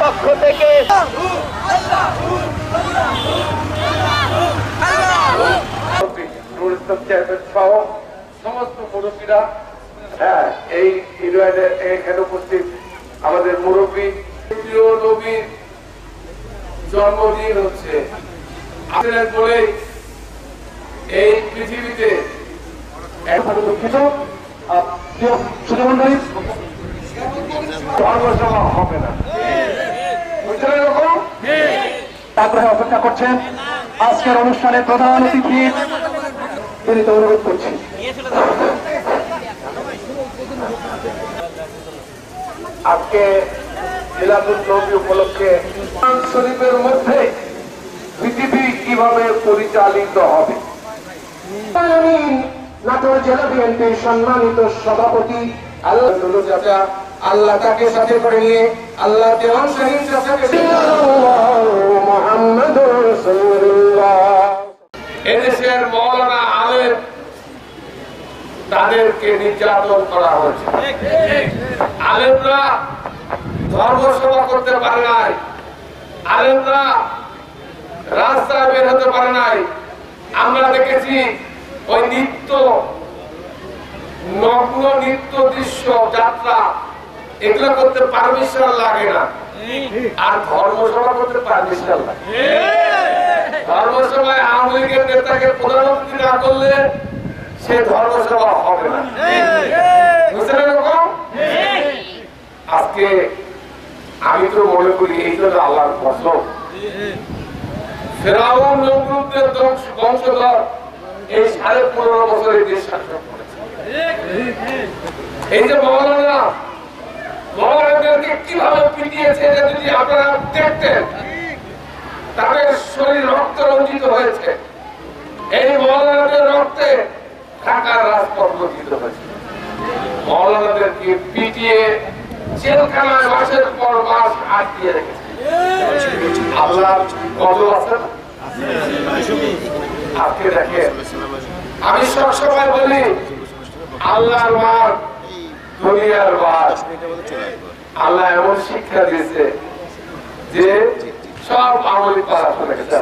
পক্ষ থেকে। নুরুল ইসলাম চেয়ারম্যান সহ সমস্ত মুরব্বীরা হ্যাঁ এই ইউনিয়নের এখানে উপস্থিত আমাদের মুরব্বী প্রিয় নবীর জন্মদিন হচ্ছে। এই পৃথিবীতে দুঃখিত প্রিয় সুধীমণ্ডলী হবে না। তারপরে অপেক্ষা করছেন। আজকের অনুষ্ঠানে প্রধান অতিথি তিনি তো অনুরোধ আজকে উপলক্ষে শরীফের মধ্যে পৃথিবী কীভাবে পরিচালিত হবে? নাটোর জেলা বিএনপির সম্মানিত সভাপতি আল্লাহ আল্লাহ তাকে সাথে করে নিয়ে আল্লাহ দেওয়ান শাহিন এদেশের মৌলানা আলেম তাদেরকে নির্যাতন করা হয়েছে। আলেমরা ধর্মসভা করতে পারে নাই। আলেমরা রাস্তায় বের হতে পারে নাই। আমরা দেখেছি ওই নিত্য নগ্ন নৃত্য দৃশ্য যাত্রা এগুলো করতে পারমিশন লাগে না। আর ধর্মসভা করতে পারমিশন লাগে। ধর্মসভায় আওয়ামী লীগের নেতাকে প্রধানমন্ত্রী না করলে সে ধর্মসভা হবে না। আজকে আমি তো মনে করি এই আল্লাহর ফসল এই সাড়ে পনেরো বছর দেশ শাসন করেছে। এই যে মৌলানাদেরকে কীভাবে পিটিয়েছে যদি আপনারা দেখতেন, তাদের শরীর রক্ত রঞ্জিত হয়েছে। এই রক্তে ঢাকার রাজপথ রঞ্জিত হয়েছে। পিটিয়ে জেলখানায় মাসের পর মাস আটকিয়ে রেখেছে। আমি সবসময় বলি, আল্লাহর মার দুনিয়ার মার আল্লাহ এমন শিক্ষা দিয়েছে যে সব আমলি পাড়া চলে গেছে।